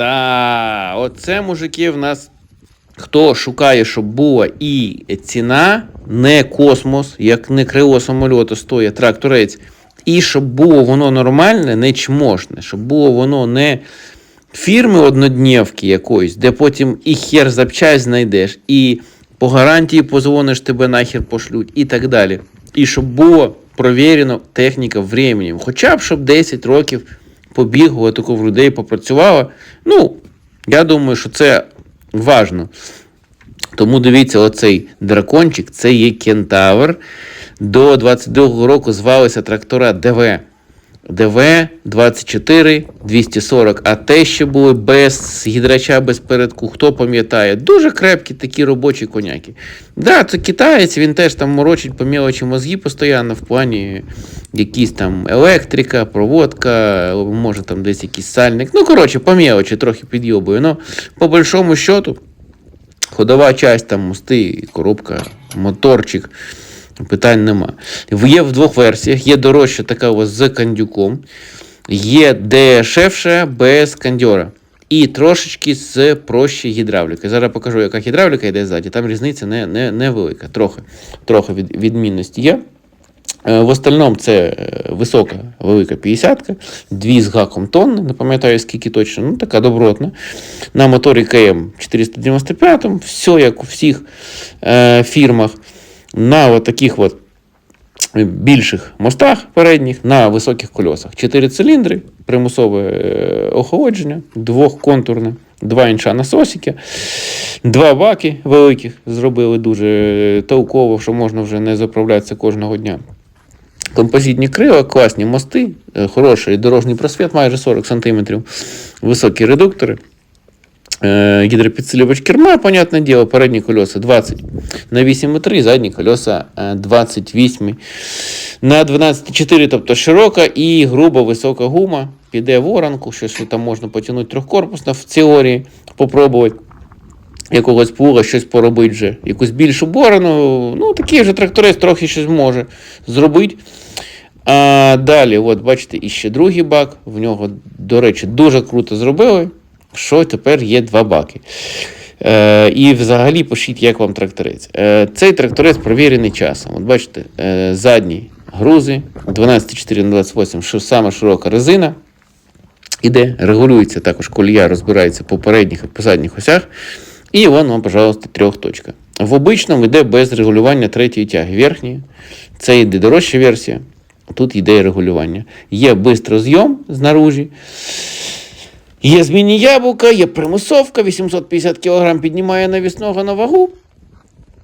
Та, оце мужики в нас. Хто шукає, щоб була і ціна, не космос, як не крило самольоту стоїть тракторець, і щоб було воно нормальне, не чмошне, щоб було воно не фірми однодневки якоїсь, де потім і хер запчасть знайдеш, і по гарантії позвониш, тебе нахер пошлють, і так далі. І щоб було провірено техніка временем. Хоча б щоб 10 років побігло, таку в людей попрацювала. Ну, я думаю, що це важно. Тому дивіться, оцей дракончик це є кентавр. До 22-го року звалися трактора ДВ. ДВ 24 240, а те, що були без гідрача, без передку, хто пам'ятає, дуже крепкі такі робочі коняки. Да, це китаєць, він теж там морочить по мелочі мозги постійно в плані якісь там електрика, проводка, може там десь якийсь сальник. Ну, коротше, по мелочі трохи підйобує. Ну, по большому счету, ходова часть, там мости, коробка, моторчик. Питань нема. Є в двох версіях. Є дорожча така ось з кандюком, є дешевша без кандьора. І трошечки з проще гідравліки. Зараз покажу, яка гідравліка йде ззаді. Там різниця не, не, невелика. Трохи, трохи від, відмінності є. Е, В остальному це е, висока, велика 50-ка, дві з гаком тонни, не пам'ятаю скільки точно, ну така добротна. На моторі КМ 495, все як у всіх е, фірмах. На от таких от більших мостах передніх, на високих кольосах. Чотири циліндри, примусове е, охолодження, двохконтурне, два інча насосики, два баки великих зробили дуже толково, що можна вже не заправлятися кожного дня. Композитні крила, класні мости, е, хороший дорожній просвіт, майже 40 см, високі редуктори. Е, керма, понятне діло, передні колеса 20 на 8,3, задні колеса е, 28 на 12,4, тобто широка і груба висока гума. Піде в оранку, щось там можна потягнути трьохкорпусно в теорії, попробувати якогось пуга, щось поробити вже. Якусь більшу борону. Ну, такий вже тракторець трохи щось може зробити. А далі, от бачите, іще другий бак. В нього, до речі, дуже круто зробили, що тепер є два баки. Е, і взагалі пишіть, як вам тракторець. Е, цей тракторець провірений часом. От бачите, е, задні грузи 12,4 на 28, що саме широка резина. Іде, регулюється також колія, розбирається по передніх і по задніх осях. І вон вам, пожалуйста, трьохточка. В обичному йде без регулювання третьої тяги. Верхньої. Це йде дорожча версія. Тут йде регулювання. Є бистрозйом знаружі. Є змінні яблука, є примусовка, 850 кг піднімає навісного на вагу.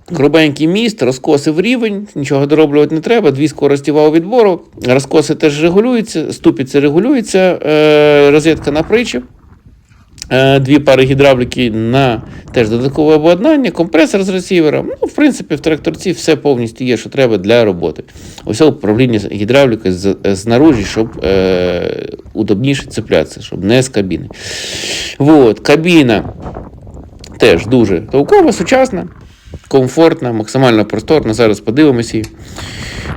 Грубенький міст, розкоси в рівень, нічого дороблювати не треба, дві скорості вал відбору. Розкоси теж регулюються, ступіці регулюються, е, розетка на причіп. Е, Дві пари гідравліки на теж додаткове обладнання, компресор з ресівером. Ну, в принципі, в тракторці все повністю є, що треба для роботи. Ось управління гідравлікою знаружі, щоб е, удобніше цеплятися, щоб не з кабіни. Вот, кабіна теж дуже толкова, сучасна, комфортна, максимально просторна. Зараз подивимося, її,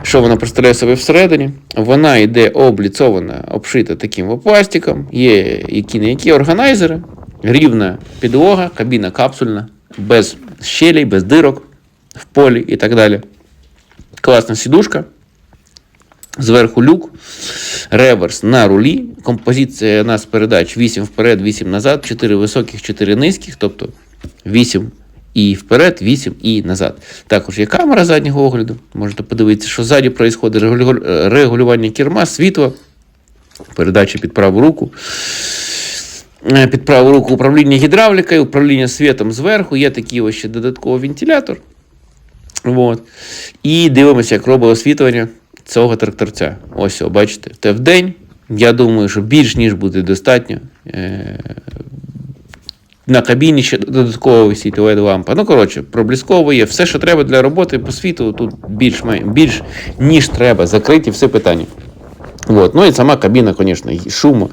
що вона представляє себе всередині. Вона йде обліцована, обшита таким пластиком, є які не які органайзери, рівна підлога, кабіна капсульна, без щелей, без дирок в полі і так далі. Класна сідушка. Зверху люк, реверс на рулі, композиція нас передач 8 вперед, 8 назад, 4 високих, 4 низьких, тобто 8 і вперед, 8 і назад. Також є камера заднього огляду. Можете подивитися, що ззаді відбувається регулю- регулювання керма, світло, передача під праву руку. Е, Під праву руку управління гідравлікою, управління світом зверху, є такий ось ще додатковий вентилятор. Вот. І дивимося, як робить освітлення цього тракторця. Ось, бачите, це в день. Я думаю, що більш ніж буде достатньо. На кабіні ще додатково висить led лампа. Ну, коротше, проблісково є. Все, що треба для роботи по світу, тут більш, більш ніж треба. Закриті все питання. Вот. Ну і сама кабіна, звісно, і шумо.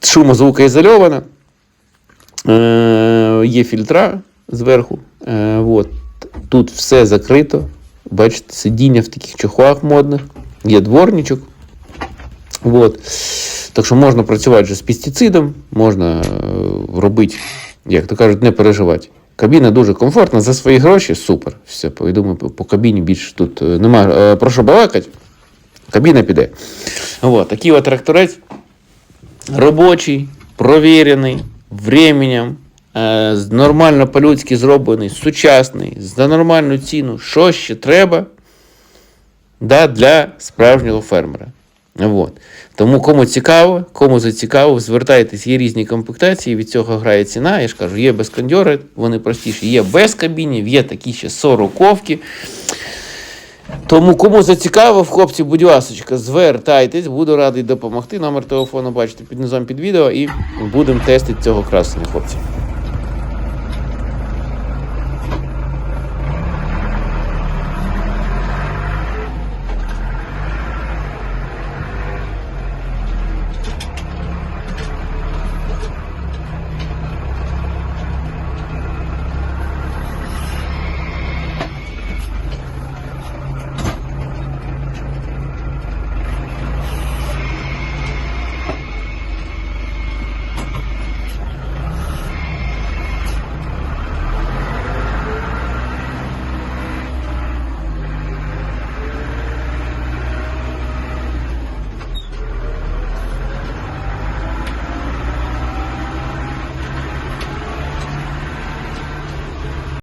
Шумозвукоізольована. Е, є фільтра зверху. Е, вот. Тут все закрито. Бачите, сидіння в таких чохлах модних, є дворничок. Вот. Так що можна працювати вже з пестицидом, можна е, робити, як то кажуть, не переживати. Кабіна дуже комфортна, за свої гроші супер. Все, я думаю, по, кабіні більше тут е, нема е, про що балакати. Кабіна піде. От, такий от тракторець робочий, провірений, временем, нормально по-людськи зроблений, сучасний, за нормальну ціну. Що ще треба да, для справжнього фермера. От. Тому кому цікаво, кому зацікаво, звертайтесь, є різні комплектації, від цього грає ціна. Я ж кажу, є без кондьори, вони простіші, є без кабінів, є такі ще 40-ковки. Тому кому зацікавив, хлопці, будь ласочка, звертайтесь, буду радий допомогти. Номер телефону бачите під низом під відео і будемо тестити цього красення, хлопці.